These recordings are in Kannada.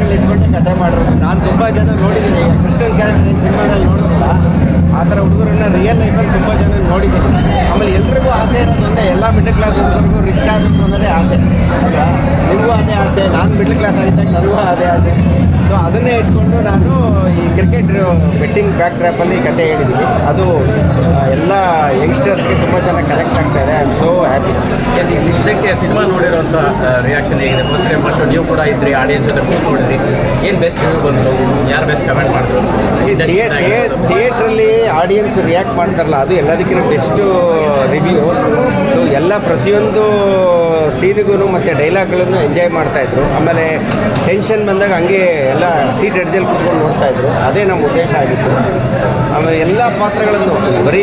ನಡೆಯುವಂಥ ಇಟ್ಕೊಂಡು ಕತೆ ಮಾಡಿರೋದು. ನಾನು ತುಂಬ ಜನ ನೋಡಿದ್ದೀನಿ. ಕ್ರಿಸ್ಟಲ್ ಕ್ಯಾರೆಕ್ಟರ್ ಸಿನಿಮಾದಲ್ಲಿ ನೋಡಿದ್ರಲ್ಲ, ಆ ಥರ ಹುಡುಗರನ್ನ ರಿಯಲ್ ಲೈಫಲ್ಲಿ ತುಂಬ ಜನ ನೋಡಿದ್ದೀನಿ. ಆಮೇಲೆ ಎಲ್ರಿಗೂ ಆಸೆ ಇರೋದು ಒಂದೇ ಎಲ್ಲ ಮಿಡ್ಲ್ ಕ್ಲಾಸ್ ಹುಡುಗರಿಗೂ ರಿಚ್ ಆಗಬೇಕು ಅನ್ನೋದೇ ಆಸೆ. ನಿಮಗೂ ಅದೇ ಆಸೆ, ನಾನು ಮಿಡ್ಲ್ ಕ್ಲಾಸ್ ಆಗಿದ್ದಾಗ ನನಗೂ ಅದೇ ಆಸೆ. ಸೊ ಅದನ್ನೇ ಇಟ್ಕೊಂಡು ನಾನು ಈ ಕ್ರಿಕೆಟ್ ಬೆಟ್ಟಿಂಗ್ ಬ್ಯಾಕ್ ಟ್ರ್ಯಾಪಲ್ಲಿ ಕತೆ ಹೇಳಿದ್ದೀನಿ. ಅದು ಎಲ್ಲ ಯಂಗ್ಸ್ಟರ್ಸ್ಗೆ ತುಂಬ ಚೆನ್ನಾಗಿ ಕನೆಕ್ಟ್ ಆಗ್ತಾ ಇದೆ. I am so happy cinema ನೋಡಿರೋಂಥ reaction ಹೇಗಿದೆ? ಫಸ್ಟ್ ಟೈಮ್ ಫಸ್ಟ್ ನೀವು ಕೂಡ ಇದ್ರಿ ಆಡಿಯನ್ಸ್ ಜೊತೆ ಕೂತ್ಕೊಂಡಿದ್ರಿ ಏನು ಬೆಸ್ಟ್ ರಿವ್ಯೂ ಬಂತು? ಯಾರು ಬೆಸ್ಟ್ ಕಮೆಂಟ್ ಮಾಡಿದ್ರು ಥಿಯೇಟ್ರಲ್ಲಿ ಆಡಿಯನ್ಸ್ ರಿಯಾಕ್ಟ್ ಮಾಡ್ತಾರಲ್ಲ ಅದು ಎಲ್ಲದಕ್ಕಿಂತ ಬೆಸ್ಟು ರಿವ್ಯೂ ಸೊ ಎಲ್ಲ ಪ್ರತಿಯೊಂದು ಸೀನಿಗೂ ಮತ್ತು ಡೈಲಾಗ್ಗಳನ್ನು ಎಂಜಾಯ್ ಮಾಡ್ತಾಯಿದ್ರು ಆಮೇಲೆ ಟೆನ್ಷನ್ ಬಂದಾಗ ಹಂಗೆ ಎಲ್ಲ ಸೀಟ್ ಎಡ್ಜಲ್ಲಿ ಕುತ್ಕೊಂಡು ನೋಡ್ತಾಯಿದ್ರು ಅದೇ ನಮ್ಮ ಉದ್ದೇಶ ಆಗಿತ್ತು. ಆಮೇಲೆ ಎಲ್ಲ ಪಾತ್ರಗಳನ್ನು ಬರೀ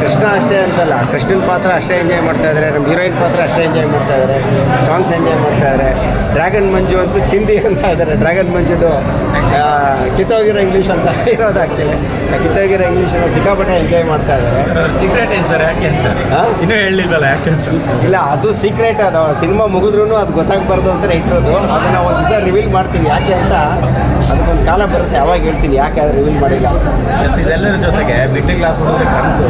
ಕೃಷ್ಣ ಅಷ್ಟೇ ಅಂತಲ್ಲ. ಕೃಷ್ಣನ ಪಾತ್ರ ಅಷ್ಟೇ ಎಂಜಾಯ್ ಮಾಡ್ತಾ ಇದ್ದಾರೆ ನಮ್ಮ ಹೀರೋಯಿನ್ ಪಾತ್ರ ಅಷ್ಟೇ ಎಂಜಾಯ್ ಮಾಡ್ತಾ ಇದ್ದಾರೆ ಸಾಂಗ್ಸ್ ಎಂಜಾಯ್ ಮಾಡ್ತಾ ಇದ್ದಾರೆ ಡ್ರ್ಯಾಗನ್ ಮಂಜು ಅಂತೂ ಚಿಂದಿ ಅಂತ ಇದ್ದಾರೆ ಡ್ರ್ಯಾಗನ್ ಮಂಜುದು ಕಿತ್ತೋಗಿರೋ ಇಂಗ್ಲೀಷ್ ಅಂತ ಇರೋದು ಆ್ಯಕ್ಚುಲಿ ಕಿತ್ತೋಗಿರೋ ಇಂಗ್ಲೀಷನ್ನು ಸಿಕ್ಕಾಪಟ್ಟೆ ಎಂಜಾಯ್ ಮಾಡ್ತಾ ಇದ್ದಾರೆ ಸೀಕ್ರೆಟ್ ಏನು ಸರ್ ಯಾಕೆ ಅಂತ? ಹಾ? ಇನ್ನೂ ಹೇಳಿಲ್ವಲ್ಲ ಯಾಕೆ ಅಂತ? ಇಲ್ಲ ಅದು ಸೀಕ್ರೆಟ್ ಅದು ಸಿನಿಮಾ ಮುಗಿದ್ರೂ ಅದು ಗೊತ್ತಾಗಬಾರ್ದು ಅಂತ ಇಟ್ಟಿರೋದು ಅದನ್ನು ಒಂದು ದಿವಸ ರಿವೀಲ್ ಮಾಡ್ತೀವಿ ಯಾಕೆ ಅಂತ? ಅದಕ್ಕೊಂದು ಕಾಲ ಬರುತ್ತೆ ಯಾವಾಗ ಹೇಳ್ತೀನಿ ಯಾಕೆ ರಿವೀಲ್ ಮಾಡಿಲ್ಲ ಇದೆಲ್ಲರ ಜೊತೆಗೆ ಮಿಡ್ಲ್ ಕ್ಲಾಸ್ ಕನಸು.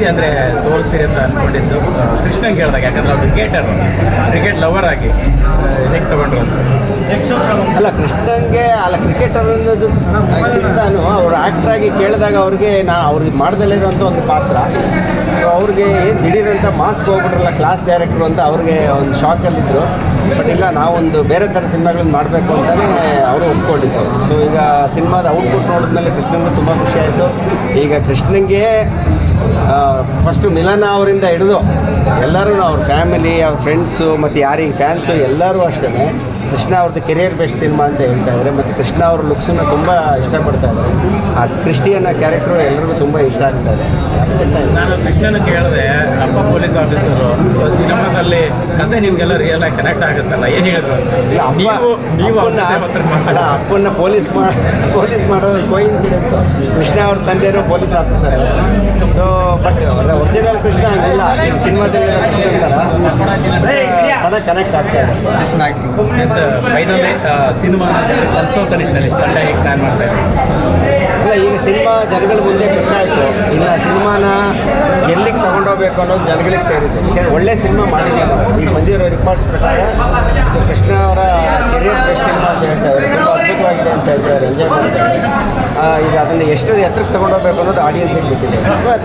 ರೀತಿ ಅಂದರೆ ತೋರಿಸ್ತೀರಿ ಅಂತ ಅಂದ್ಕೊಂಡಿದ್ದು ಕೃಷ್ಣನ ಕೇಳಿದಾಗ ಯಾಕಂದ್ರೆ ಅವ್ರು ಕ್ರಿಕೆಟರ್, ಕ್ರಿಕೆಟ್ ಲವರ್ ಆಗಿ ಹೇಗೆ ತಗೊಂಡ್ರು ಅಲ್ಲ ಕೃಷ್ಣಂಗೆ ಅಲ್ಲ ಕ್ರಿಕೆಟರ್ ಅನ್ನೋದು ಇತ್ತು ಅವರು ಆ್ಯಕ್ಟ್ರಾಗಿ ಕೇಳಿದಾಗ ಅವ್ರಿಗೆ ನಾ, ಅವ್ರಿಗೆ ಮಾಡ್ದಲ್ಲಿರೋಂಥ ಒಂದು ಪಾತ್ರ. ಸೊ ಅವ್ರಿಗೆ ಏನು ದಿಢೀರಂತ ಮಾಸ್ಕ್ ಹೋಗ್ಬಿಟ್ರಲ್ಲ ಕ್ಲಾಸ್ ಡೈರೆಕ್ಟ್ರು ಅಂತ ಅವ್ರಿಗೆ ಒಂದು ಶಾಕಲ್ಲಿದ್ದರು ಬಟ್ ಇಲ್ಲ, ನಾವೊಂದು ಬೇರೆ ಥರ ಸಿನಿಮಾಗಳನ್ನ ಮಾಡಬೇಕು ಅಂತಲೇ ಅವರು ಒಪ್ಕೊಂಡಿದ್ದರು ಸೊ ಈಗ ಸಿನಿಮಾದ ಔಟ್ಪುಟ್ ನೋಡಿದ್ಮೇಲೆ ಕೃಷ್ಣಂಗೆ ತುಂಬ ಖುಷಿ ಆಯಿತು. ಈಗ ಕೃಷ್ಣಂಗೆ ಫಸ್ಟು ಮಿಲನ ಅವರಿಂದ ಹಿಡಿದು ಎಲ್ಲರೂ ಅವ್ರ ಫ್ಯಾಮಿಲಿ ಅವ್ರ ಫ್ರೆಂಡ್ಸು ಮತ್ತು ಯಾರಿಗೆ ಫ್ಯಾನ್ಸು ಎಲ್ಲರೂ ಅಷ್ಟೇ ಕೃಷ್ಣ ಅವ್ರದ್ದು ಕೆರಿಯರ್ ಬೆಸ್ಟ್ ಸಿನಿಮಾ ಅಂತ ಹೇಳ್ತಾ ಇದ್ದಾರೆ. ಮತ್ತು ಕೃಷ್ಣ ಅವ್ರ ಲುಕ್ಸನ್ನು ತುಂಬ ಇಷ್ಟಪಡ್ತಾ ಇದ್ದಾರೆ. ಆ ಕ್ರಿಸ್ಟಿಯನ್ನ ಕ್ಯಾರೆಕ್ಟ್ರು ಎಲ್ಲರಿಗೂ ತುಂಬ ಇಷ್ಟ ಆಗ್ತಾ ಇದೆ. ನಾನು ಕೃಷ್ಣನ ಕೇಳಿದೆ ಅಪ್ಪ ಪೊಲೀಸ್ ಆಫೀಸರು. ಸೊ ಸಿನಿಮಾದಲ್ಲಿ ಕತೆ ನಿಮ್ಗೆಲ್ಲ ರಿಯಲ್ ಆಗಿ ಕನೆಕ್ಟ್ ಆಗುತ್ತಲ್ಲ? ಏನು ಹೇಳಿದ್ರು? ನೀವು ನೀವು ಹತ್ರ ಮಾತಾಡಿ. ಅಪ್ಪನ್ನ ಪೊಲೀಸ್ ಪೊಲೀಸ್ ಮಾಡೋದು ಕೋಇನ್ಸಿಡೆನ್ಸು ಕೃಷ್ಣ ಅವ್ರ ತಂದೆಯವರು police officer so but original Krishna ಹಂಗಿಲ್ಲ. ಸಿನಿಮಾದಲ್ಲಿ ಕೃಷ್ಣ ಥರ ಚೆನ್ನಾಗಿ ಕನೆಕ್ಟ್ ಆಗ್ತಾ ಇದೆ. ಫೈನಲಿ ಸಿನಿಮಾ ನಿಟ್ಟಿನಲ್ಲಿ ತಂಡ ಹೇಗೆ ಪ್ಲಾನ್ ಮಾಡ್ತಾ ಇದ್ದಾರೆ ಇಲ್ಲ ಈಗ ಸಿನಿಮಾ ಜನಗಳ ಮುಂದೆ ಬಿಟ್ಟಾಯಿತು ಇಲ್ಲ, ಸಿನಿಮಾನ ಎಲ್ಲಿಗೆ ತಗೊಂಡೋಗ್ಬೇಕು ಅನ್ನೋದು ಜನಗಳಿಗೆ ಸೇರಿತ್ತು. ಯಾಕೆಂದರೆ ಒಳ್ಳೆ ಸಿನಿಮಾ ಮಾಡಿದ್ದೀವಿ ನಾವು. ಈಗ ಬಂದಿರೋ ಪ್ರಕಾರ ಕೃಷ್ಣ ಅವರ ಕೆರಿಯರ್ ಬೆಸ್ಟ್ ಸಿನಿಮಾ ಅಂತ ಹೇಳ್ತಾರೆ ತುಂಬ ಅದ್ಭುತವಾಗಿದೆ ಅಂತ ಹೇಳ್ತಾರೆ ಎಂಜಾಯ್ ಮಾಡ್ತಾರೆ ಈಗ ಅದನ್ನು ಎಷ್ಟು ಎತ್ತರಕ್ಕೆ ತೊಗೊಂಡೋಗ್ಬೇಕು ಅನ್ನೋದು ಆಡಿಯನ್ಸಿಗೆ ಬಿಟ್ಟಿದೆ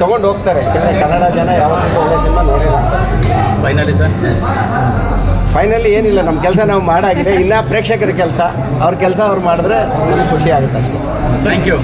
ತೊಗೊಂಡು ಹೋಗ್ತಾರೆ ಯಾಕೆಂದರೆ ಕನ್ನಡ ಜನ ಯಾವತ್ತೂ ಒಳ್ಳೆ ಸಿನಿಮಾ ನೋಡಿಲ್ಲ. ಫೈನಲಿ ಸರ್ ಫೈನಲಿ ಏನಿಲ್ಲ ನಮ್ಮ ಕೆಲಸ ನಾವು ಮಾಡಾಗಿದೆ. ಇಲ್ಲ ಪ್ರೇಕ್ಷಕರ ಕೆಲಸ. ಅವ್ರ ಕೆಲಸ ಅವ್ರು ಮಾಡಿದ್ರೆ ನಮಗೆ ಖುಷಿ ಆಗುತ್ತೆ ಅಷ್ಟೇ. Thank you